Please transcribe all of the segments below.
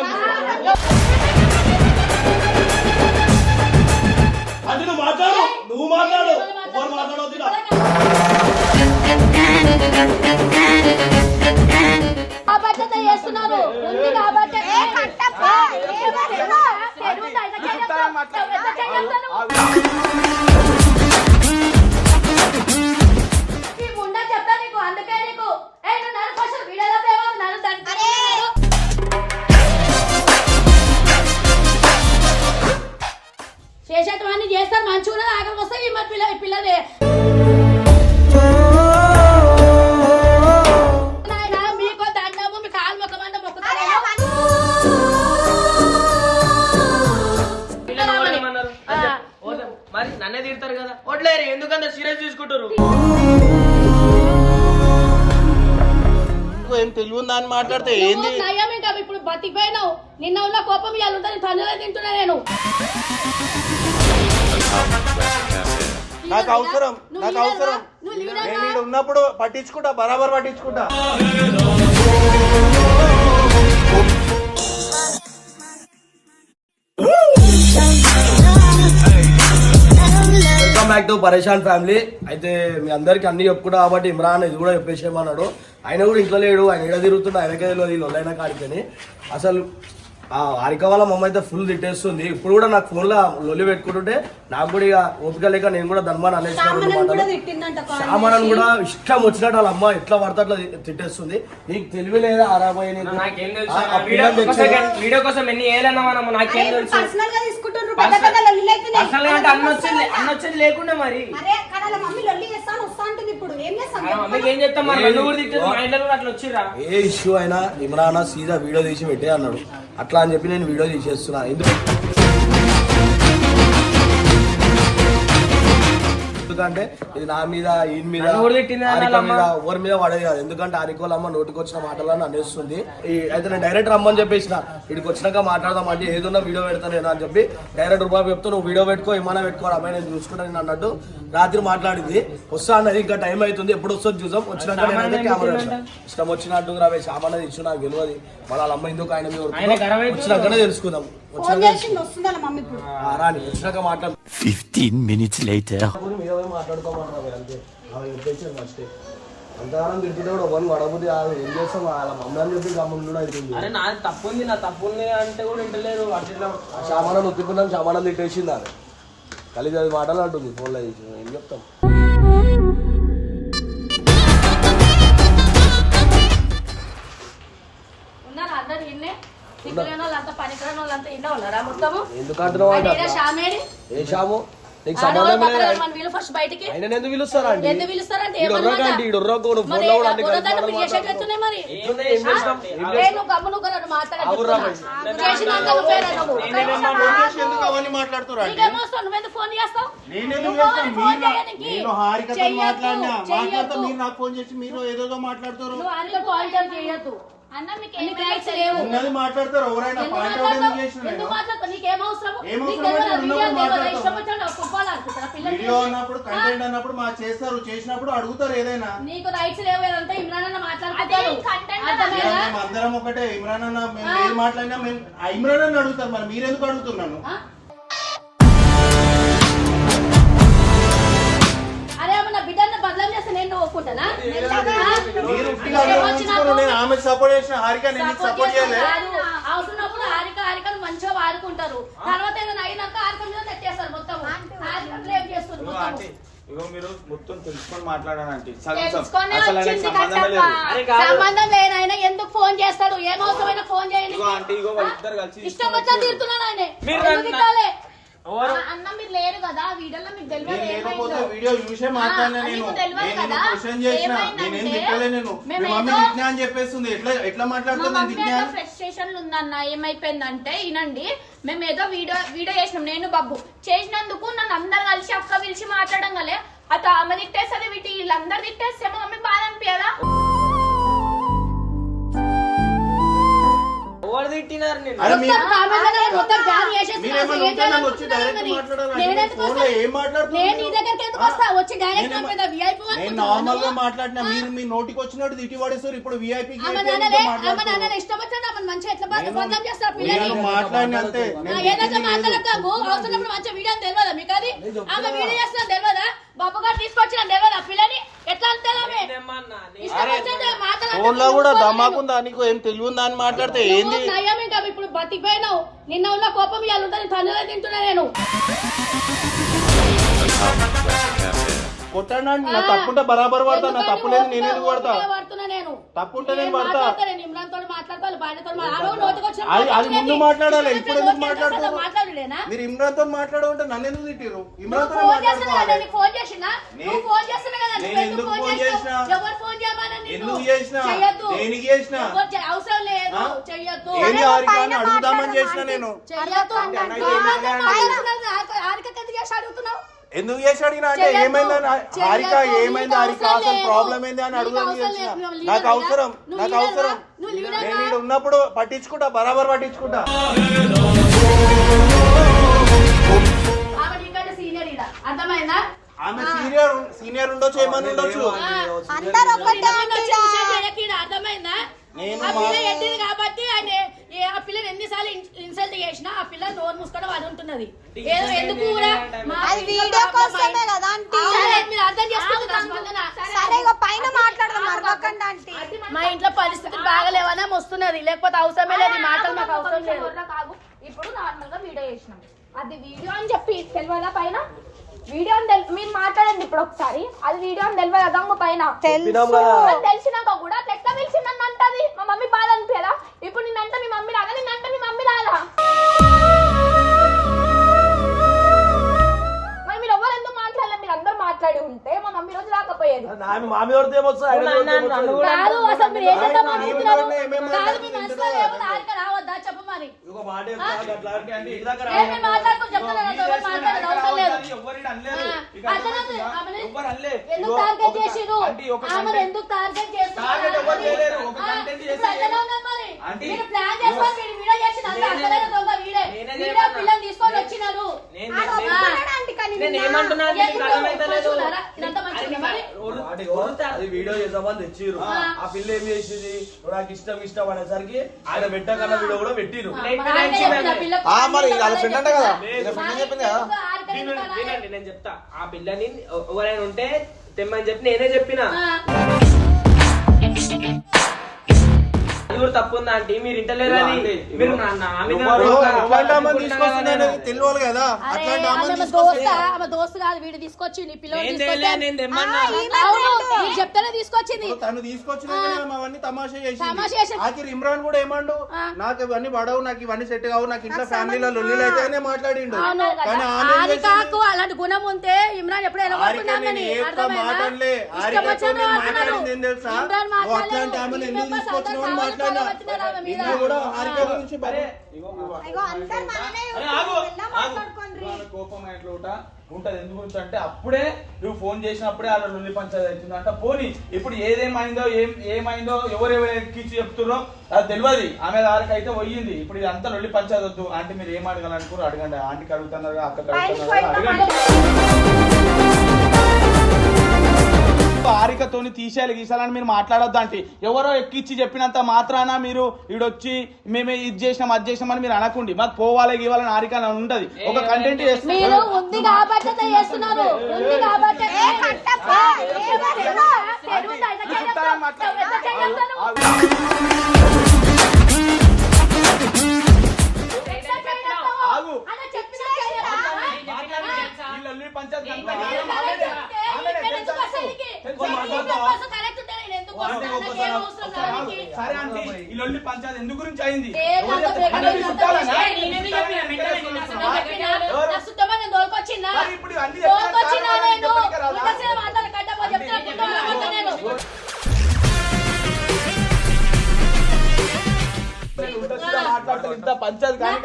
ఆగు, పట్టించుకుంటా బరాబర్ పట్టించుకుంటా. Welcome back to Pareshan family అయితే మీ అందరికి అన్ని చెప్పుకుంటా కాబట్టి ఇమ్రాన్ ఇది కూడా చెప్పేసేమన్నాడు. ఆయన కూడా ఇంట్లో లేడు ఆయన ఎడ తిరుగుతుండే ఆయనకే తెలియదు వీళ్ళు ఒళ్ళైనా కాడికని. అసలు హారిక వాళ్ళ మమ్మ అయితే ఫుల్ తిట్టేస్తుంది. ఇప్పుడు కూడా నాకు ఫోన్లో లొల్లి పెట్టుకుంటుంటే నాకు కూడా ఇక ఓపిక లేక నేను కూడా ధర్మాన్ని అనేసి సామాన్ కూడా ఇష్టం వచ్చినట్టు వాళ్ళ అమ్మ ఎట్లా పడితే అట్లా తిట్టేస్తుంది. నీకు తెలివి లేదా ఆరాబోయే వీడియో కోసం తెచ్చి- వీడియో కోసం ఎన్ని ఏళ్ళన్నా మనము నాకేం తెలుసు. పర్సనల్గా తీసుకుంటుండ్రు పెద్ద పెద్ద లొల్లిలు అవుతున్నాయి. అసలు అంటే అన్న వచ్చింది అన్న వచ్చింది లేకుండా మరి. ఏం ఇష్యూ అయినా ఇమ్రాన్ సీదా వీడియో తీసి పెట్టే అన్నాడు. అట్లా అని చెప్పి నేను వీడియో తీసేస్తున్నాను ఎందుకు? ఎందుకంటే ఇది నా మీద ఈయన మీద ఎవరి మీద పడేది కాదు. ఎందుకంటే హారికోళ్ళ అమ్మ నోటికి వచ్చిన మాటలను అనేస్తుంది అయితే నేను డైరెక్ట్ రమ్మని చెప్పేసిన. వీడికి వచ్చినాక మాట్లాడదాం అంటే ఏదన్నా వీడియో పెడతాను అని చెప్పి డైరెక్ట్ రూపాయి చెప్తా నువ్వు వీడియో పెట్టుకో ఏమైనా పెట్టుకో అమ్మాయి నేను చూసుకుంటాను నేను అన్నట్టు రాత్రి మాట్లాడింది. వస్తా అన్నది ఇంకా టైం అవుతుంది. ఎప్పుడు వస్తుంది వచ్చినాక నేనైతే కెమెరా. ఇష్టం వచ్చినట్టు రావే సామాన్ ఇచ్చు నాకు తెలియదు వాళ్ళ వాళ్ళ అమ్మ ఎందుకు ఆయన మీద. వచ్చినాకనే తెలుసుకుందాం. ఫోన్ వచ్చినాక చేసింది వస్తుంది వాళ్ళ మమ్మీ ఇప్పుడు. ఆ, రాని వచ్చినాక మాట్లాడు. 15 minutes later. మీద పోయి మాట్లాడుకోమంటారు అంతే. అవి చెప్పేసారు ఫస్ట్ అంతగానం తింటుంటే కూడా వడబుద్ధి కాదు. ఏం చేస్తాం? వాళ్ళ మమ్మీ అని చెప్పి గమ్మున కూడా అవుతుంది అరే నాది తప్పు ఉంది నా తప్పు ఉంది అంటే కూడా వింటలేరు. అట్లా ఆ సామానం ఉత్తుకున్నాం సామానం తిట్టేసింది అది కలిసి అది మాటలు అంటుంది ఫోన్లో చేసి. ఏం చెప్తాం? మొత్తము? ఎందుకు ఏ షాము నీకు సంబంధం లేదు. ఫస్ట్ బయటికి. ఆయన ఎందుకు పిలుస్తారా అండి ఎందుకు ఉర్రకు నువ్వు చేసినాం? నువ్వు ఎందుకు అవన్నీ మాట్లాడుతున్నారు? నీకేమో వస్తావు ఫోన్ చేస్తావు? చేస్తాను? మీరు. నేను హారికతో మాట్లాడినా? మాట్లాడితే. మీరు నాకు ఫోన్ చేసి మీరు ఏదేదో మాట్లాడుతారు నువ్వు చేయొద్దు అన్న మీకు నీకు రైట్స్ లేవు ఉన్నది మాట్లాడతారు ఎవరైనా ఎందుకు పాయింట్ అవుట్ ఎందుకు? చేసిన ఎందుకు మాట్లాడతావు? నీకేం? ఏం నీకు అవసరం తెలియదా? అంటే వీడియో. ఇష్టం ఫుట్బాల్? పిల్లలు? అన్నప్పుడు కంటెంట్ అన్నప్పుడు మా చేస్తారు చేసినప్పుడు అడుగుతారు ఏదైనా నీకు రైట్స్ లేవు ఏదంతా ఇమ్రాన్ అన్న? మేము అందరం ఒకటే ఇమ్రాన్ అన్న మేము ఏది మాట్లాడినా మేము ఇమ్రాన్ అన్న అడుగుతారు మరి మీరెందుకు అడుగుతున్నాను ఆ? అరే అమ్మ నా బిడ్డన్న బదలం చేస్తే నేను ఒప్పుకుంటానా మీరు ఉట్టిగా ఆలోచించుకోరు, నేను ఆమెకు సపోర్ట్ చేసిన హారిక నేను నీకు సపోర్ట్ చేయలే. అవసరమైనప్పుడు హారిక హారికను మంచిగా వాడుకుంటారు. తర్వాత ఏదైనా అయినాక హారిక మీద నెట్టేస్తారు మొత్తం హారిక బ్లేమ్ మొత్తం ఇగో మీరు మొత్తం తెలుసుకొని మాట్లాడాలంటే. సంబంధం లేనాయన ఎందుకు ఫోన్ చేస్తాడు? ఏం అవసరమైన ఫోన్ చేయండి. ఇగో ఆంటీ ఇగో వాళ్ళిద్దరు కలిసి ఇష్టం వచ్చా తీరుతున్నాడు ఆయన. మీరు అన్న లేరు కదా వీడియోలో మీకు తెలియదు నేను లేకపోతే ఏమైందో వీడియో చూసే మాట్లాడినా ఆ, నేను? నీకు తెలియదు నేను కదా? క్వశ్చన్ చేసిన? ఏమైందంటే నేనేం తిట్టలే నేను? మీ మేము మమ్మీ ఏదో- తిట్టినా అని చెప్పేస్తుంది. ఎట్లా ఎట్లా మా మాట్లాడుతుంది నేను మమ్మీ తిట్టినా ఏదో అని? ఫ్రస్ట్రేషన్ ఉందన్న. ఏమైపోయిందంటే వినండి మేము ఏదో వీడియో వీడియో చేసినాం. నేను బాబు చేసినందుకు నన్ను అందరు కలిసి అక్క పిలిచి మాట్లాడడం గలే అటు ఆమె తిట్టేస్తుంది వీటి వీళ్ళందరూ తిట్టేస్తే మమ్మీ బాధ అనిపించదా మరి? మాట్లాడాలి. నేను నార్మల్గా మాట్లాడినా మీరు మీ నోటికి వచ్చినట్టు తిట్టి పడేస్తారు ఇప్పుడు విఐపి మాట్లాడిన అంతే తెలియదా తెలియదా బాబు గారు తీసుకొచ్చిన తెలియదా పిల్లని? ఎట్లా అంటారు ఆమె ఏమన్నా నీ- ఇష్టం వచ్చినట్టు మాట్లాడతారు. ఫోన్లో కూడా దమాకుందా నీకు ఏం తెలివి ఉందా అని మాట్లాడితే ఏంది? ఇప్పుడు బతికిపోయినావు. నిన్న ఉన్న కోపం ఇవాళ ఉంటుంది తన్నులే తింటున్నా నేను. కొట్టండి నా తప్పుంటే బరాబర్ పడతా నా తప్పు లేదు నేను ఎందుకు పడతా ఊరికే పడుతున్నా నేను తప్పుంటే నేను నేను పడతా అది- అది. ముందు మాట్లాడాలి, ఇప్పుడు ఎందుకు మాట్లాడుతున్నారు? మీరు ఇమ్రాన్తో మాట్లాడమంటే నన్ను ఎందుకు తిట్టిరు ఇమ్రాన్తో నీకు ఫోన్ చేసినా నే- నువ్వు ఫోన్ చేస్తున్నా కదా నేను ఎందుకు ఫోన్? చేసినా? ఎవరు ఫోన్ చేయమని నిన్ను? ఎందుకు చేసినా? దేనికి చేసినా? అవసరం లేదు? చెయ్యొద్దు అడుగుదామని చేసిన నేను చెయ్యొద్దు అడుగుతున్నావు ఎందుకు చేసి అడిగినా అంటే. ఏమైందని హారిక. ఏమైంది హారిక అసలు. ప్రాబ్లం ఏంది అని. నువ్వు నాకు? అవసరం నాకు? అవసరం? నేను ఈడ ఉన్నప్పుడు పట్టించుకుంటా బరాబర్ పట్టించుకుంటా ఆమె సీనియర్ సీనియర్ ఉండొచ్చు ఏమని ఉండొచ్చు అందరూ ఒకటే అర్థమైందా నేను ఆ పిల్ల ఎట్టింది కాబట్టి ఆయన ఏ- ఆ పిల్లని ఎన్నిసార్లు ఇన్సల్ట్ చేసినా ఆ పిల్ల నోరు మూసుకోవడం అది ఉంటున్నది ఏదో ఎందుకు ఊరా? మా అది వీడియో కోసమే. కదా ఆంటీ. మీరు అర్థం చేసుకుంటున్నారు స్పందన. సరే ఇక పైన మాట్లాడదాం మరొకండి ఆంటీ మా ఇంట్లో పరిస్థితులు బాగలేవనే వస్తుంది లేకపోతే అవసరమే లేదు ఈ మాటలు మాకు అవసరం లేదు. ఇప్పుడు నార్మల్గా వీడియో చేసినాం అది వీడియో అని చెప్పి తెలియదా పైన వీడియో అని తెల్- మీరు మాట్లాడండి ఇప్పుడు ఒకసారి. అది వీడియో అని తెలియదు పైన? కదా అని తెలిసినాక కూడా అట్లా ఎట్లా పిలిచి నన్ను అంటది? మా మమ్మీ బాధ అనిపించదా? ఇప్పుడు నిన్నంటే మీ మమ్మీ రాదా? నిన్నంటే మీ మమ్మీ రాదా? మాట్లాడి ఉంటే మా మమ్మీ రోజు రాకపోయేది. కాదు అసలు మీరు కాదు మీ మనసులో రావద్దా? చెప్పు మరి. ఒక మాట చెప్తా, అట్లా అంటే ఇంటి దగ్గర ఏమి మాట్లాడుతూ చెప్తున్నారు నాతో ఎవరు మాట్లాడదు అవసరం లేదు. ఎవరిని అనలేదు. ఇక ఆ, అర్థమైంది. అర్థమవుతుందా? ఆమెని ఎవ్వరు అనలే. ఎందుకు టార్గెట్ చేసిరు ఆమెను ఎందుకు టార్గెట్ చేస్తున్నారు మరి ప్లాన్ చేసుకొని మీరు వీడియో చేసిన అంత అసలైన దొంగ వీడే. పిల్లని తీసుకొని వచ్చినారు. అది చేద్దామని తెచ్చిర్రు. ఆ. పిల్ల ఏం చేసింది? నాకు ఇష్టం ఇష్టం అనేసరికి ఆయన పెట్టకన్న వీడియో కూడా పెట్టిరు మరి వాళ్ళ ఫ్రెండ్ అంట కదా? చెప్పింది? కదా వినండి, నేను చెప్తా. ఆ పిల్లని ఎవ- ఎవరైనా ఉంటే తెమ్మని చెప్పి నేనే చెప్పిన. కూడా తప్పు ఉందా ఆంటీ. మీరు ఇంటలేరు అది మీరు కదా. తెలియాలి ఆమె దోస్త వీడు తీసుకొచ్చి నీ పిల్లలు చెప్తేనే తీసుకొచ్చింది. తను అవన్నీ తమాషా చేసి ఆఖరి ఇమ్రాన్ కూడా ఏమండు. నాకు ఇవన్నీ పడవు నాకు ఇవన్నీ సెట్ కావు నాకు ఇంట్లో ఫ్యామిలీలో లొల్లీలు అయితేనే మాట్లాడిండు. కానీ? ఆరికాకు అలాంటి గుణం ఉంటే ఇమ్రాన్ ఎప్పుడు ఎలా ఆగు. మాట్లాడుకోండి వాళ్ళ కోపం ఎట్లా ఉంటా ఉంటది ఎందుకు గురించి అంటే అప్పుడే నువ్వు ఫోన్ చేసినప్పుడే వాళ్ళ లొల్లి పంచాయతీ అవుతుంది అంట పోనీ ఇప్పుడు ఏదేమైందో ఏం ఏమైందో ఎవరెవరు ఎక్కించి చెప్తుర్రో అది తెలియదు ఆమె దారికి అయితే పోయింది ఇప్పుడు ఇది అంతా లొల్లి పంచాయతీ వద్దు ఆంటీ మీరు ఏం అడగాలనుకున్నారు అడగండి ఆంటీకి అడుగుతున్నారు అక్కకి అడుగుతున్నారు అడగండి హారికతోని తీసేయాలి గీసాలని మీరు మాట్లాడొద్దు అంటే ఎవరో ఎక్కిచ్చి చెప్పినంత మాత్రాన మీరు ఈడొచ్చి మేమే ఇది చేసినాం అది చేసినామని మీరు అనకుండి మాకు పోవాలి గీవాలని హారిక అని ఉంటది ఒక కంటెంట్ మీరు ఉంది కాబట్టి అట్లా చేస్తున్నారు ఉంది కాబట్టి ఏ ఉల్టసిన మాటలు కట్టపో చెప్తే అప్పుడు నమ్మకం నేను. నేను ఉల్టా సీదా మాట్లాడతాను. ఇంత పంచాయతీ కానీ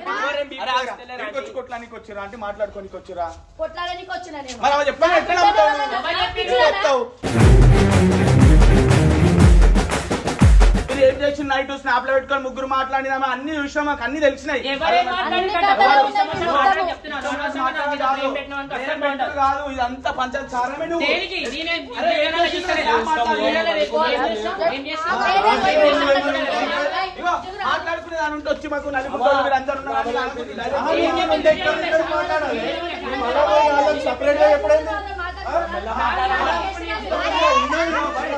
ఇంకొచ్చి. కొట్లానికి వచ్చిరా అంటే మాట్లాడుకోనికి వచ్చిరా కొట్లాడడానికి వచ్చిన నేను. మరి అవి చెప్పాలి ఎట్లా నమ్ముతావు? ఎవరు చెప్పిండ్రు ఎట్లా కదా? చెప్తావు? మీరు ఏం చేసి నైట్ స్నాప్లో పెట్టుకొని ముగ్గురు మాట్లాడినామా అన్ని విషయం మాకు అన్ని తెలిసినాయి. మాట్లాడినా కదా, ఇదంతా పంచాయతీ సారమే నువ్వు. ఏం మాట్లాడాలి? మాట్లాడుకునే దాని ఉంటే వచ్చి మాకు నలుగురు మీరు అందరు ఇక్కడ ఇక్కడ మాట్లాడాలి. separate గా ఎప్పుడైంది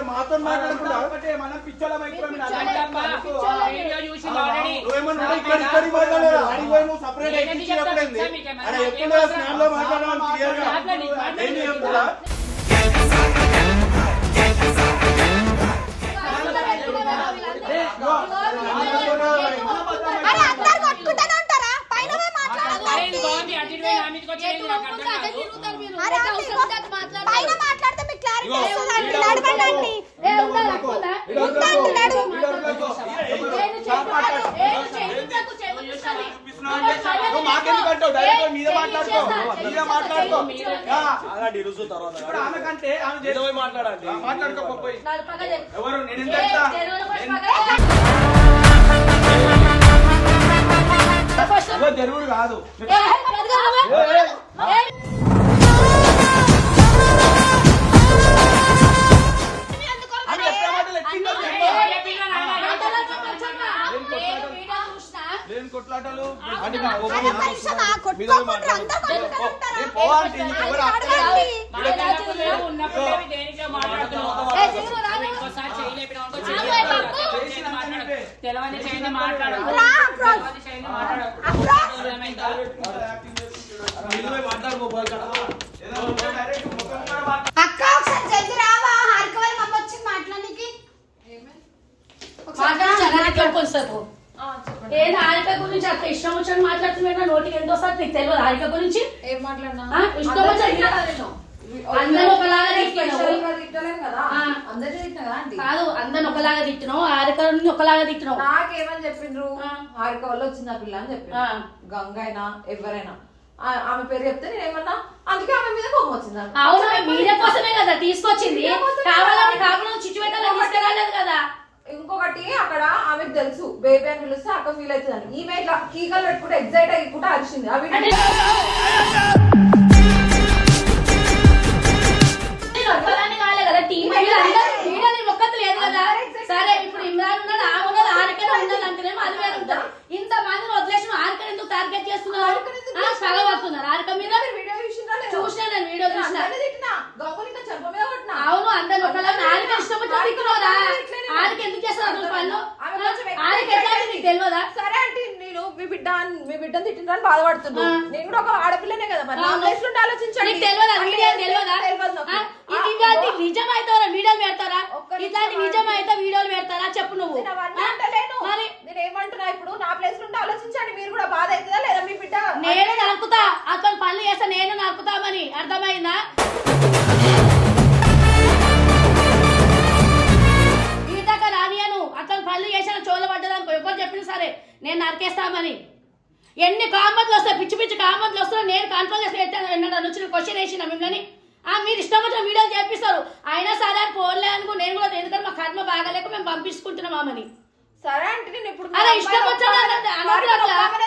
మాతో మాట్లాడకుండా మనం పిచ్చోళ్ళం అయిపోయాం. మీరు అర్థం ఏంటమ్మా? చేసుకో. వీడియో చూసి already నువ్వేమన్నా ఇక్కడ ఇక్కడికి మాట్లాడలేదు? ఆడికి పోయి నువ్వు సపరేట్ ఎప్పుడైంది అరే ఎప్పుడు స్నాప్లో మాట్లాడడం క్లియర్గా ఆగండి, ఇరుసు తర్వాత ఇప్పుడు ఆమె కంటే ఆమె చేసి పోయి మాట్లాడండి. మాట్లాడుకో పోయి. నడపగా చెప్పు. ఎవరు? నేను ఎంత జరుగుడు కాదు. ఉంటే డైరెక్ట్ ముఖం మీద మాట్లాడు. అక్క ఒకసారి జల్ది రావా? హారిక వాళ్ళ మమ్మ వచ్చింది మాట్లాడడానికి. ఏంది హారిక గురించి? అట్లా ఇష్టం వచ్చినట్టు మాట్లాడుతున్నా నోటికి ఎంతో సార్ నీకు తెలియదు హారిక గురించి? ఏం మాట్లాడినా? ఇష్టం అందరూ ఒకలాగా తిట్టలేను కదా. అందరినీ ఒకలాగా తిట్టినావు హారికని ఒకలాగా తిట్టినావు. నాకేమని చెప్పిండ్రు? ఆ. హారిక వల్ల వచ్చింది ఆ పిల్ల అని చెప్పిండ్రు. ఆ. గంగ అయినా ఎవరైనా ఆమె పేరు చెప్తే నేను ఏమన్నా? అందుకే ఆమె మీద కోపం వచ్చింది. అవును మీడియా కోసమే కదా తీసుకొచ్చింది. కావాలని కదా. కావాలని చిచ్చుపెట్టాలని తీసుకురాలేదు కదా. ఇంకొకటి అక్కడ ఆమెకు తెలుసు. బేబీ అని పిలిస్తే అక్క ఫీల్ అవుతుందని. ఈమె ఇట్లా కీకలు పెట్టుకుంటే ఎగ్జైట్ అయ్యి అరిచింది. అంటే నేను ఒక్కదాన్ని కాలే కదా టీం అందరూ వీడియో నేను ఒక్కటి లేదు కదా సరే ఇప్పుడు ఇమ్రాన్ ఉన్నాడు ఆ ఉన్నది ఆరికనే ఉన్నది అంటేనేమో అది వేరే ఉంటుంది ఇంత మందిని వదిలేసి ఆరికని ఎందుకు టార్గెట్ చేస్తున్నారు? ఆరికని ఎందుకు ఆ, పగ పడుతున్నారు. ఆరిక మీద? చూసినా నేను వీడియో చూసినా. అవును అందరు ఆరిక ఇష్టం ఆరిక ఎందుకు చేస్తారు పనులు? ఆరిక ఎట్లా నీకు తెలియదా సరే అంటే నేను మీ బిడ్డ మీ బిడ్డని తిట్టిందని బాధపడుతున్నా. నేను కూడా ఒక ఆడపిల్లనే కదా మరి. ఆలోచించండి. తెలియదా వీడియో తెలియదా నిజం అవుతారా వీడియోలు పెడతారా? ఇట్లాంటి. నిజం అయితే వీడియోలు పెడతారా? చెప్పు నువ్వు నేను అవన్నీ ఆ? అంటలేను మరి నేను ఏమంటున్నా ఇప్పుడు? నా ప్లేస్ నుండి ఆలోచించండి. మీరు కూడా బాధ అవుతుందా లేదా మీ బిడ్డ? నేను నరుకుతా. అతను పనులు చేస్తా నేను నరుకుతామని. అర్థమైందా? ఈతక రానియను అతను పనులు చేసిన చోల పడ్డదానికి ఎవరు చెప్పినా సరే నేను నరికేస్తామని. ఎన్ని కామెంట్లు వస్తాయి? పిచ్చి పిచ్చి కామెంట్లు వస్తాయి నేను కంట్రోల్ చేసి ఎన్నడూ వచ్చిన క్వశ్చన్ వేసిన మిమ్మల్ని. ఆ మీరు ఇష్టం వచ్చిన వీడియోలు చేపిస్తారు. అయినా సరే అని ఫోన్లే అనుకో. నేను కూడా ఎందుకంటే మా కర్మ బాగాలేక మేము పంపించుకుంటున్నాం ఆమెని. సరే అంటే నేను ఇప్పుడు ఇష్టం.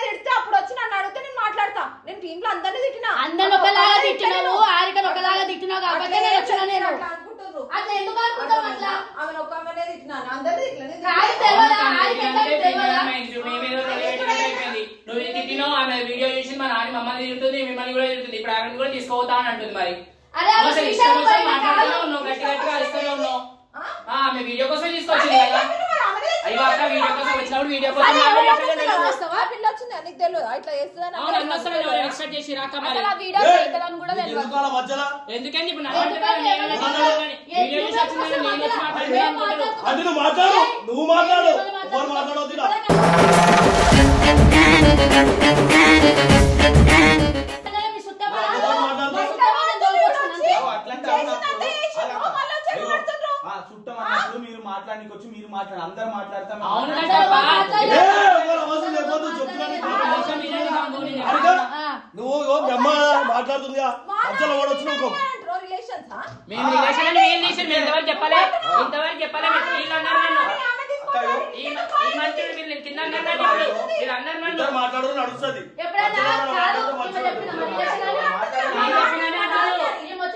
తిడితే అప్పుడు వచ్చి నన్ను అడిగితే నేను మాట్లాడతా. నేను టీమ్లో అందరినీ తిట్టినా. అందరిని ఒకలాగా తిట్టినావు. ఆరికను ఒకలాగా తిట్టినావు కాబట్టి నేను వచ్చిన నేను. అట్లా ఎందుకు అనుకుంటావు అట్లా ఒక ఆమెనే అందరినీ నువ్వు తిట్టినావు? ఆమె వీడియో చూసి మా నాన్న మమ్మల్ని తిరుగుతుంది మిమ్మల్ని కూడా తిరుగుతుంది ఇప్పుడు ఆమె కూడా తీసుకోవతా అని అంటుంది మరి. అసలు ఇష్టం వచ్చి గట్టి గట్టిగా అరుస్తూనే ఉన్నావు ఆ? ఆ, ఆమె వీడియో కోసం తీసుకొచ్చింది కదా. అయ్యో అక్క వీడియో కోసం వచ్చినప్పుడు వీడియో కోసం అరే, ఎవరు మాట్లాడేటప్పుడు అడుగుతున్నారు? నేను- వస్తావా పిల్ల వచ్చింది నీకు తెలియదు ఇట్లా చేస్తుందని అవును అన్న అసలు ఎవరు ఎక్స్పెక్ట్ చేసి రాక మరి. అసలు ఆ వీడియో చేద్దామని కూడా తెలియదు మధ్యలో? ఇప్పుడు వీడియో చూసి వచ్చిందని నేను వచ్చి నువ్వు మాట్లాడు నువ్వు మాట్లాడు. ఎవరు నిమిషం మీరు మాట్లాడుతుందిగా మేము రిలేషన్ అని మేము ఇంతవరకు చెప్పలే? ఇంతవరకు చెప్పలే? మీరు వీళ్ళు అన్నారు నన్ను. ఈ మ- ఈ మనుషులు వీళ్ళు కింద అన్నారు నన్ను. ఇప్పుడు వీళ్ళు అన్నారు నన్ను. ఇద్దరు మాట్లాడరు నడుస్తుంది ఎప్పుడైనా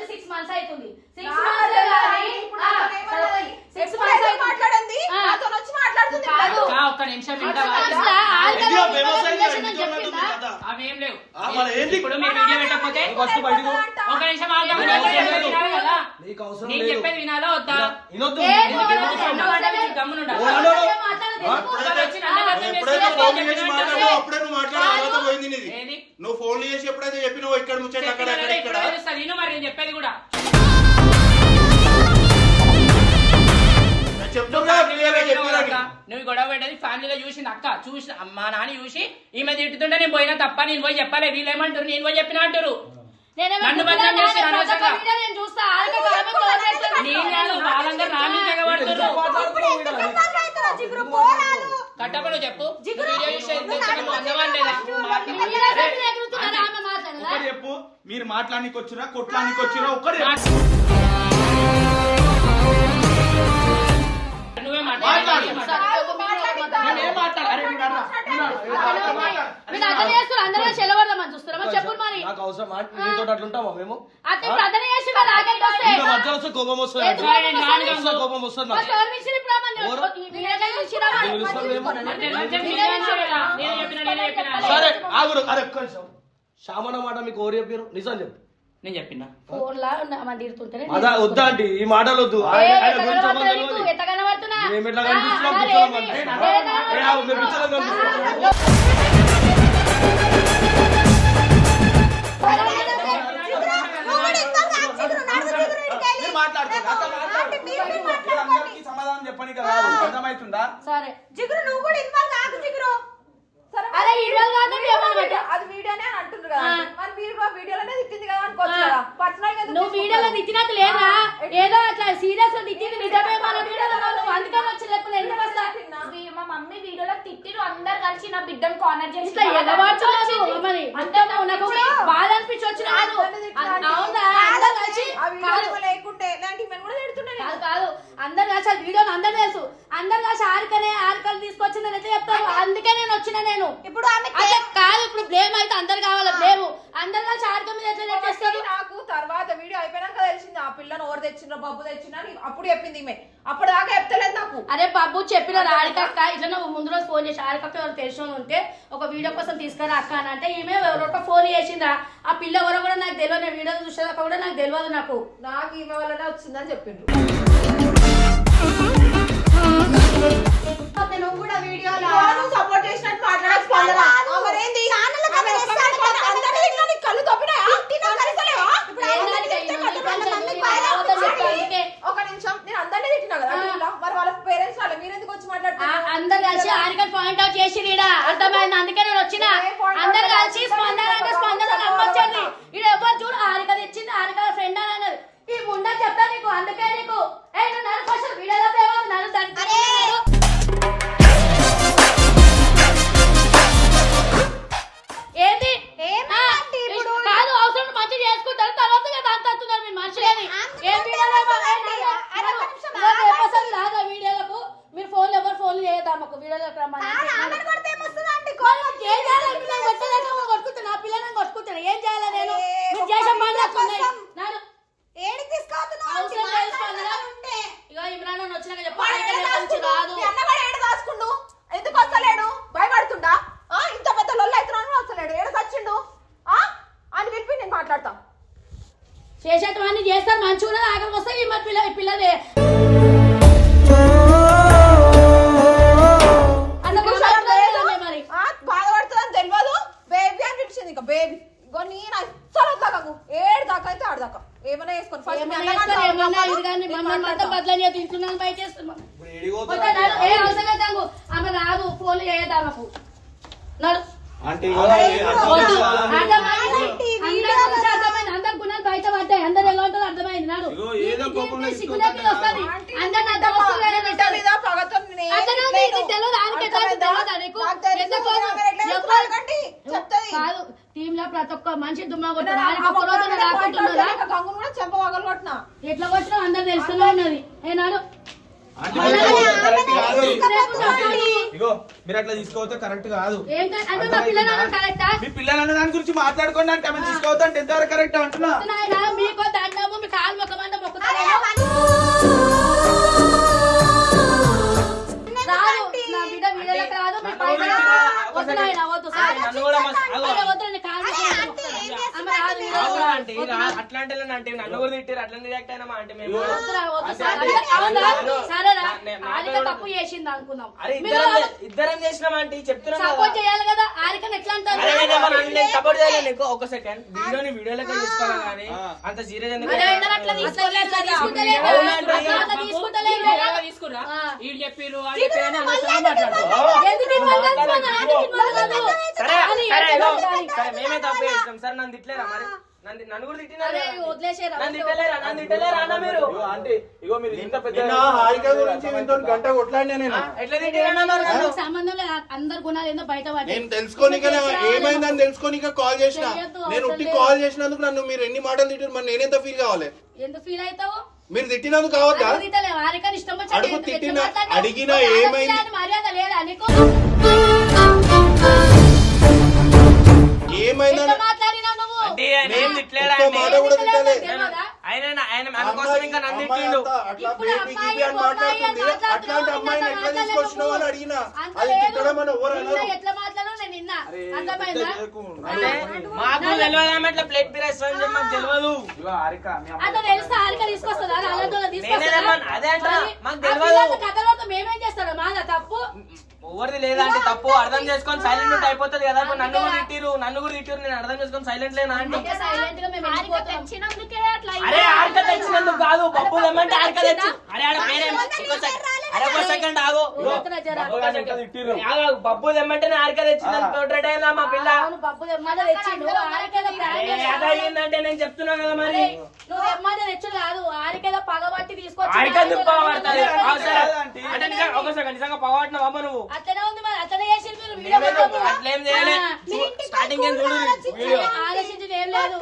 సిక్స్ మంత్స్ అవుతుంది. సిక్స్ మంత్స్ కానీ సిక్స్ మంత్స్ అవుతుంది మాట్లాడింది ఆ. నాతో వచ్చి మాట్లాడుతుంది కాదు. అక్క, ఒక్క నిమిషం వింటావా? అసలు ఆల్రెడీ ఇదిగో famous అయింది, రిలేషన్ అని ఇంట్లో ఉన్నట్టుంది చెప్పిందా కదా. అవేం లేవు. ఆ, మరి ఏంది? ఇప్పుడు మీరు వీడియో పెట్టకపోతే ఫస్ట్ బయటకు ఒక నిమిషం చెప్పేది వినాలి కదా నీకు అవసరం నేను లేదు. చెప్పేది వినాలా వద్దా? వినొద్దు. ఏ, ఎందుకు ఎందుకు సొంత వాడే మీరు గమ్మునుండా? ఓ, అన్నాడు. మాట్లాడదు ఆ, ఒకరు వచ్చి నన్ను అర్థం ఎప్పుడైతే చేసుకోవాలి, ఫోన్ చేసి చెప్పినట్టు మాట్లాడావు అప్పుడే నువ్వు మాట్లాడే అర్హత పోయింది నీది. ఏది? నువ్వు ఫోన్లు చేసి ఎప్పుడైతే చెప్పినావు ఇక్కడ ముచ్చట్లు అక్కడ ఇక్కడ. ఇప్పుడు తెలుస్తుంది. విను మరి నేను చెప్పేది కూడా. నువ్వు గొడవ పెట్టేది ఫ్యామిలీలో చూసింది అక్క చూసిన మా నాన్న చూసి ఈమె తిట్టుతుంటే నేను పోయినా తప్ప నేను పోయి చెప్పాలి వీళ్ళు ఏమంటారు? నేను పోయి చెప్పినా అంటారు. నన్ను చేసి అనవసరంగా. నేను? నేను వాళ్ళందరూ నా మీద తెగబడుతున్నారు? కట్టపడు చెప్పు. చూసి చెప్పు. మీరు మాట్లాడానికి వచ్చిరా కొట్లానికి వచ్చిరా ఒక్కటి అందరూ చెలవడమని చూస్తారా మరి చెప్పు మరి. నాకు అవసరం నీతో అట్లుంటామా మేము? చేసి ఆగండి వస్తే. వస్తే కోపం వస్తుంది కోపం వస్తుంది? ఎవరు? సరే ఆగురు. అరే ఒక్క నిమిషం శ్యామన మాట మీకు ఓరి చెప్పారు నిజం చెప్పు. నేను చెప్పిన. తిడుతుంటేనే అదా వద్దా ఈ మాటలు వద్దు మేము ఎట్లా కనిపిస్తున్నాం? అంటే. మేము కనిపిస్తున్నాం. సమాధానం చెప్పని కదా అర్థమవుతుందా సరే. జిగురు నువ్వు కూడా ఇన్వాల్వ్ జిగురు. సరే అరే ఇరవై కాదండి ఏమన్నా వీడియో- అది వీడియోనే అంటున్నారు కదా. మరి మీరు కూడా వీడియోలోనే తిట్టింది కదా అనుకోవచ్చు కదా. పర్సనల్గా ఎందుకు నువ్వు వీడియోలో తిట్టినట్టు లేదా ఏదో అట్లా సీరియస్ తిట్టింది నిజమే మన వీడియోలో అందుకని వచ్చి లేకపోతే వస్తా? వీ- మా మమ్మీ వీడియోలో తిట్టిరు. అందరు కలిసి నా బిడ్డను కార్నర్ చేసి ఇట్లా మరి. నాకు బాధ అనిపించి వచ్చిన అవునా? అందరు కలిసి లేకుంటే ఇలాంటి మేము కూడా తిడుతున్నాను కాదు కాదు. అందరు కలిసి ఆ వీడియోని అందరు తెలుసు. అందరు కలిసి ఆరికనే చెప్తారు అందుకే నేను వచ్చిన నేను. ఇప్పుడు ఆమె అదే కాదు ఇప్పుడు బ్లేమ్ అయితే అందరు కావాలి బ్లేమ్ అందరు కలిసి ఆరిక మీద ఎట్లా తెచ్చేస్తారు నాకు తర్వాత వీడియో అయిపోయినాక తెలిసింది ఆ పిల్లని ఎవరు తెచ్చిండ్రో బబ్బు తెచ్చిండ్రో అని అప్పుడు చెప్పింది ఈమె. అప్పుడు దాకా చెప్తలేదు నాకు. అరే బాబు చెప్పిన ఆరికక్క ఇట్లా నువ్వు ముందు రోజు ఫోన్ చేసి ఆరికక్క ఎవరు తెలిసిన ఉంటే ఒక వీడియో కోసం తీసుకురా అక్క అని అంటే ఈమె ఎవరొక ఫోన్ చేసిందా ఆ పిల్ల ఎవరో కూడా నాకు తెలియదు నేను వీడియో చూసేదాకా కూడా నాకు తెలియదు నాకు. నాకు ఈమె వల్లనే వచ్చిందని చెప్పిండ్రు. నువ్వు కూడా వీడియోలో సపోర్ట్ చేసినట్టు మాట్లాడక స్పందన మరేంది అందరినీ ఇట్లా నీకు కళ్ళు ఒక నిమిషం నేను అందరినీ తిట్టినా కదా. మరి వాళ్ళ పేరెంట్స్ వాళ్ళ మీరు ఎందుకు వచ్చి మాట్లాడుతున్నారు? అందరు కలిసి ఆరికల్ పాయింట్ అవుట్ చేసి అర్థమైంది? అందుకే నేను వచ్చిన. అందరు కలిసి స్పందన అంటే స్పందన నమ్మొచ్చండి ఎవరు చూడు ఆరిక తెచ్చింది ఆరిక ఫ్రెండ్ అని అన్నది ఈ ముండా చెప్తా నీకు అందుకే నీకు. ఏ నువ్వు నన్ను కోసం వీడియోలో నన్ను వచ్చినాక చెప్పు. వాడు ఆయన ఏడ దగ్గర నుంచి దాచుకుండు? రాదు మీ అన్నగాడు ఏడ దాచుకుండు? ఎందుకు వస్తలేడు? భయపడుతుండా? ఆ, ఇంత పెద్ద లొల్లు అవుతున్నాను వస్తలేడు. ఏడ ఆ? అని పిలిపి నేను మాట్లాడతా. చేసేటవన్నీ చేస్తారు మంచిగా ఉన్నది ఆఖరికి వస్తే ఈ మరి పిల్ల ఈ పిల్లలే అంత మాట్లాడతామే మరి ఆ, బాధపడుతుందని తెలియదు బేబీ అని పిలిచింది ఇంకా బేబీ ఇగో నేను అస్సలు వదలకు ఏడు దాకా అయితే ఆడు దాకా ఏమైనా వేసుకొని ఫస్ట్ మీ ఏమన్నా అన్నగాడు చేస్తారు, ఏమన్నా రావాలి, ఇది కానీ నేను మమ్మల్ని మొత్తం మాట్లాడతా. బదలని చేసి ఇంట్లో బయట చేస్తున్నాం ఇప్పుడు ఏడిపోతున్నా కొంచెం నడు, ఏ అవసరం లేదు నాకు. ఆమె రాదు ఫోన్లు చేయదు ఆమెకు నడు అంటే వద్దు. అర్థమైంది. ఆంటీ, అందరి గురించి అర్థమైంది. అందరి గుణాలు బయట పడ్డాయి అందరు ఎలా ఉంటుందో అర్థమైంది నాడు ఇగో ఏదో నీకు కోపంలో ఏంటి తీసుకుంటా సిగ్గులేకుండా వస్తుంది ఆంటీ, అందరిని అర్థం వస్తుంది వేరే బిడ్డ వస్తుంది. మీద పగతో నేను ఏం అతను తిట్టలేను. నీకు తెలియదు, ఆయనకి ఎట్లా అర్థమైందా? తెలియదా నీకు? నాకు తెలుసు, ఎందుకు? ఆమె ఎట్లా ఎవరు? చెప్తారు కండి? చెప్తది కాదు టీమ్లో ప్రతి ఒక్క మనిషి దుమ్మ నేను ఆ కొట్టారు మొక్కలు రాకుంటున్నారా పట్టుకోలేక గంగును కూడా చెంప పగలగొట్టినా. ఎట్లా వచ్చినా అందరు తెలుస్తూనే ఉన్నది ఏనాడు అంటే మీరు కరెక్ట్ కాదు తీసుకురాకుండా ఇగో మీరు అట్లా తీసుకోవద్దు కరెక్ట్ కాదు ఏంటంటే అంటే మా పిల్లలు కరెక్టా? మీ పిల్లలు అన్న దాని గురించి మాట్లాడుకోండి అంటే ఆమె తీసుకోవద్దు అంటే ఎంతవరకు కరెక్ట్ అంటున్నా? మీకు దండము మీ కాలు మొక్కమంటే రాదు నా బిడ్డ రాదు మీ పైన వద్దు వద్దు అట్లాంటి అంటే నన్ను కూడా తిట్టారు అట్లా రియాక్ట్ అయినా అంటే మేము అంటే. అంటే తప్పు చేసింది ఇద్దరం చేసినాం చెప్తున్నాం కదా. సపోర్ట్ చేయాలి కదా. ఆరికని ఎట్లా అంటారు? అంటే సపోర్ట్ నీకు ఒక సెకండ్ వీడియోని వీడియో లెక్క తీసుకోవాలి కానీ? అంత సీరియస్ అంటే. సరే మేమే తప్పు చేసినాం. సార్ నన్ను తిట్టలేరా తిట్టలేరా మీరు? అందరు గుణాలు ఏందో బయట. నేను తెలుసుకోనిక ఏమైందని తెలుసుకోనిక కాల్ చేసిన. నేను ఉట్టి కాల్ చేసినందుకు నన్ను మీరు ఎన్ని మాటలు తిట్టారు మరి నేనెంత ఫీల్ కావాలి? ఎందుకు ఫీల్ అవుతావు? మీరు తిట్టినందుకు కావద్దా? అడుగు తిట్టినా? అడిగినా ఏమైంది? మర్యాద లేదా నీకు? ఏమైందని ఆయన ఏం తిట్టలేడా? మాట కూడా తిట్టలే తెలియదా? ఆయన ఆయన మన కోసం ఇంకా నన్ను తిట్టిండు. అట్లా ఇప్పుడు బేబీ గీబీ అని మాట్లాడుతుంది. అట్లాంటి అమ్మాయిని ఎట్లా తీసుకొచ్చినావు అని అడిగినా? అది. తిట్టడం అని ఎవరు? ఎట్లా మాకు తెలియదు ఆమె ఇట్లా ప్లేట్ పిరేస్తా అని చెప్పి మాకు తెలియదు. అదే అంటున్నా, మరి మాకు తెలియదు. కథలు మేమేం చేస్తాడు మాదా తప్పు? ఎవరిది లేదంటే తప్పు. అర్థం చేసుకొని సైలెంట్ ఉంటే అయిపోతుంది కదా. ఇప్పుడు నన్ను కూడా తిట్టిరు నన్ను కూడా తిట్టిరు నేను అర్థం చేసుకొని సైలెంట్ లేనా అంటే? అరే. ఆర్క తెచ్చినందుకు కాదు. పప్పు తెమ్మంటే ఆర్క తెచ్చి. అరే ఆడ పేరేం? ఇంకో సెకండ్ అరే ఒక సెకండ్ ఆగు ఊరకురా జరా. ఒక second. ఆగు, పప్పు తెమ్మంటే నేను ఆర్క తెచ్చిందని తోటరేట్ అయిందా మా పిల్ల? నేను చెప్తున్నా కదా మరి. నువ్వు తెమ్మని తెచ్చుడు కాదు. ఆరికేదో పగబట్టి తీసుకొచ్చి పగబడతాది. అంటే నిజంగా ఒక సెకండ్ నిజంగా పగబట్టినావు అమ్మ నువ్వు? అట్లనే ఉంది మరి. అట్లనే చేసి మీరు వీడియో మేమేదో పెట్టొద్దు. అట్లేం చేయలే. ఆ, స్టార్టింగ్ ఏం చూడు వీడియో. ఆలోచించింది ఏం లేదు.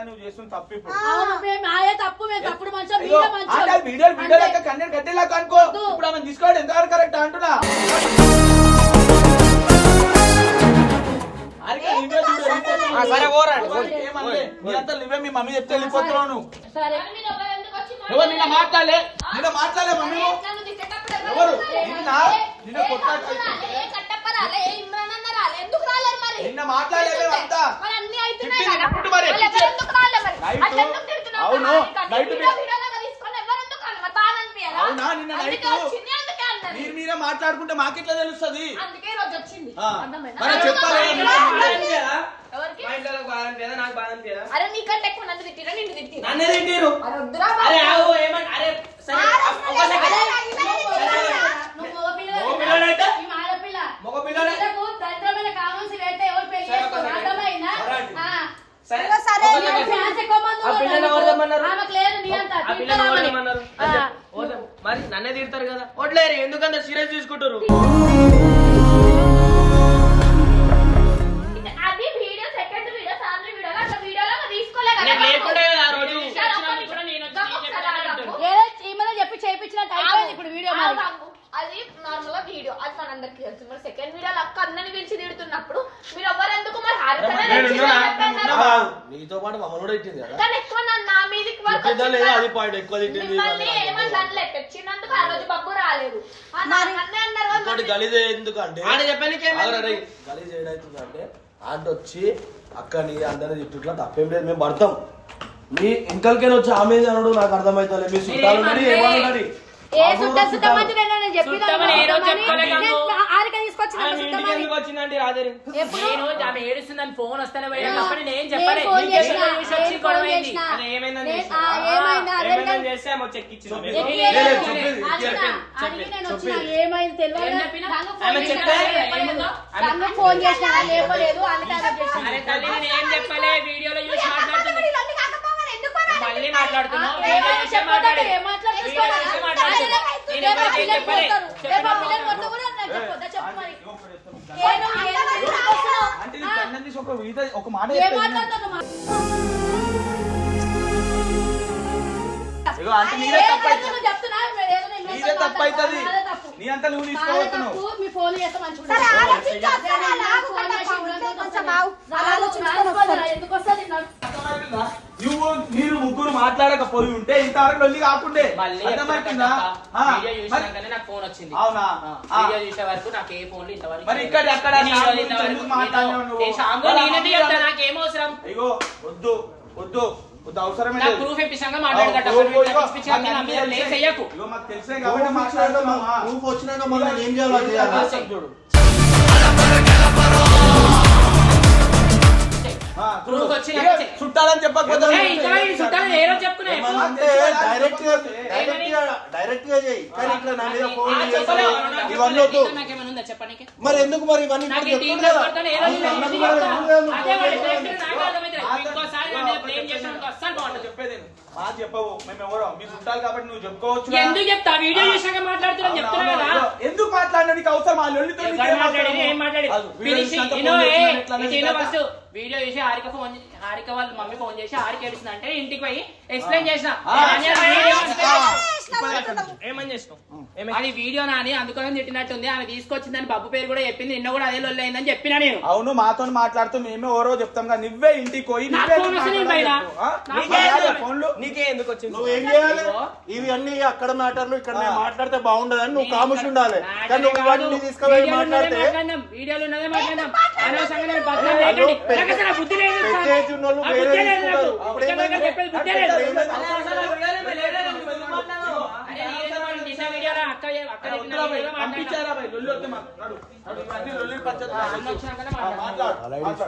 నువ్వు చేస్తున్న తప్పు ఇప్పుడు. అవును మేము అదే తప్పు మేము తప్పుడు మనుషులు ఇగో, మీరే అంటే మంచోళ్ళు. వీడియో వీడియో అంతే. లెక్క కన్నెడు కట్టేలాగా అనుకో. ఇప్పుడు ఆమె తీసుకోవడం ఎంతవరకు కరెక్ట్ అంటున్నా? సరే ఓరండి నువ్వే మీ మమ్మీ చెప్తే వెళ్ళిపోతున్నావు నువ్వు. ఎవరు ఎందుకు వచ్చి ఎవరు నిన్న మాట్లాడలే? నిన్న మాట్లాడలే మమ్మీ నువ్వు? నన్ను ఎవరు? నిన్న? నిన్న ఏ కొట్టాడు బాబు రాలే, ఏ కట్టప్ప రాలే, ఏ ఇమ్రాన్ అన్న రాలే, ఎందుకు రాలేరు మరి? నిన్న మాట్లాడలేదు అంతా? అవును, నైట్ వీడియో మీ- వీడియోలాగా తీసుకొని ఎవరు ఎందుకు రాలే? అనిపియదా? అవునా, నిన్న అందుకే నైట్ వచ్చింది, అందుకే అన్నది. మీరు మీరే మాట్లాడుకుంటే మాకెట్లా తెలుస్తుంది అందుకే ఈ రోజు వచ్చింది ఆ. అర్థమైందా? మరి చెప్పాలి ఎవరికి? మా ఇంట్లో బాధ అనిపించదా నాకు బాధ అనిపించదా అరే నీకంటే ఎక్కువ నన్ను తిట్టిరా నిన్ను తిట్టిరా నన్నే తిట్టిరు అరే వద్దురా అరే ఆగు ఏమన్నా అరే సరే ఒక సెకండ్ నువ్వు మగ పిల్ల మగ పిల్లడైతే? ఈ ఆడపిల్ల. మగ పిల్లడే? పిల్లకు దరిద్రమైన కావాల్సి పెడితే ఎవరు పెళ్ళి సరే, ఒక చేసుకోరు. సెకండ్. అర్థమైందా? సరే. ఆ. సరే సరే, ఒక నీకు సెకండ్. ఫ్యాన్స్ ఎక్కువ మంది ఆ పిల్లని ఉన్నారు. ఎవరు తెమ్మన్నారు? ఆమెకు లేదు నీ అంత. ఆ పిల్లని తిడతారు ఎవరు ఆమెని. మరి నన్నే తిడతారు కదా వడ్లేరు ఎందుకంత సీరియస్ తీసుకుంటారు అది video second video family video అట్లా వీడియోలో తీసుకోలే కదా నేను లేకుండే కదా ఆ రోజు సరే, ఒక్క వచ్చినప్పుడు కూడా నేను వచ్చి నిమిషం. చెప్పాను ఒక్కసారి అంటారు. ఆగు. ఏదో ఈమెలో చెప్పి చేయించినట్టు అయిపోయింది ఇప్పుడు వీడియో. అది నార్మల్గా వీడియో. అది మనందరికి తెలుసు. మరి సెకండ్ వీడియో అక్క అందరిని పిలిచి తిడుతున్నప్పుడు మీరు ఎవరు ఎందుకు మరి. నీతో పాటు మమ్మల్ని కూడా ఇచ్చింది కదా. కానీ ఎక్కువ నా మీదకి. అది పాయింట్. ఎక్కువ తిట్టింది మిమ్మల్ని ఏమన్నా తెచ్చినందుకు ఆ రోజు బబ్బు రాలేదు. అన్నారు కదా ఇంకోటి మరి. గలీజ్ ఎందుకు అంటే ఆడ చెప్పానికి ఏమైంది? గలీజ్ ఏడైతుంది అంటే ఆంటీ వచ్చి అక్కని అందరిని తిట్టుట్లా తప్పేం లేదు మేము పడతాం. మీ ఇంకల్కైనా వచ్చి ఆమె అనడు? నాకు అర్థమైతలే. మీ చుట్టాలు ఉన్నది ఏమన్నది ఏ సుట్ట సుట్టమని నేను చెప్పిన తీసుకొచ్చిన ఆమె? నేను ఏడుస్తుందని ఫోన్ వస్తేనే పోయినా తప్పని నేను చెప్పలే. ఏమైంది? తెలియదు ఫోన్ చేసినా, లేపలేదు అందుకే ఏం చెప్పలే వీడియోలో చూసి మాట్లాడుతుంది ఇవన్నీ కాకపోతే ఎందుకు రా? మళ్ళీ మాట్లాడుతున్నావు ఒక మాట నీదే తప్పు అవుతుంది. నీ అంతా నువ్వు తీసుకోబోతున్నావు. మీ ఫోన్ చేస్తే మంచిగా. ఎందుకు వస్తుంది మీరు ముగ్గురు మాట్లాడకపోయి ఉంటే ఇంతవరకు లొల్లి కాకుండే. మళ్ళీ అర్థమవుతుందా చెప్తున్నా ఆ, కదప్ప, వీడియో మరి- చూసినాకనే నాకు ఫోన్ వచ్చింది. అవునా? ఆ, ఆ. వీడియో చూసే వరకు నాకు ఏ ఇంతవరకు మరి ఇక్కడ వాళ్ళ అవసరం ఇగో వద్దు వద్దు వద్దు అవసరమే నాకు. ప్రూఫ్ ఇప్పించాక తెలుసే. కాబట్టి? నువ్వు వచ్చినాక మనం ఏం చేయాలో చూడు. ప్రూఫ్. చుట్టాలని చెప్పకపోతే ఏ, ఇంతవరకు ఈ చుట్టాలు ఏ రోజు చెప్పుకున్నా ఏమన్నా అంటే డైరెక్ట్గా డైరెక్ట్గా డైరెక్ట్గా చేయి. కానీ ఇట్లా నా మీద ఫోన్ ఆ, చేసి చెప్పలేవు. నాకు ఇవన్నీ వద్దు? మరి ఎందుకు మరి ఇవన్నీ చెప్తా? చెప్పేది మా చెప్పవు. మేము ఎవరో మీ చుట్టాలు కాబట్టి నువ్వు చెప్పుకోవచ్చు ఎందుకు చెప్తా? వీడియో చూసాక మాట్లాడుతున్నా చెప్తున్నా కదా ఎందుకు మాట్లాడినా నీకు అవసరం ఆ లొల్లితో వీడియో చేసి హారిక ఫోన్ హారిక వాళ్ళ మమ్మీ ఫోన్ చేసి హారిక ఏడుస్తుంది అంటే ఇంటికి పోయి ఎక్స్ప్లెయిన్ చేసిన. ఏమని చేసినావు? అది వీడియో నాని అందుకని తిట్టినట్టుంది. ఆమె తీసుకొచ్చిందని బబ్బు పేరు కూడా చెప్పింది. నిన్న కూడా అదే లొల్లి అయిందని చెప్పినా నేను. అవును మాతో మాట్లాడుతూ మేమే ఓరో చెప్తాం కదా నువ్వే ఇంటికి పోయి ఫోన్లు? నీకే ఎందుకు వచ్చింది? నువ్వు ఏం చేయాలి. ఇవి అన్ని అక్కడ మ్యాటర్లు ఇక్కడ మాట్లాడితే బాగుండదని నువ్వు కాముష్ ఉండాలి. కానీ నువ్వు వీడియోలో ఉన్నదే మాట్లాడితే. వీడియోలో మాట్లాడినాం. అనవసరంగా బుద్ధి లేదు వేరే పంపించారా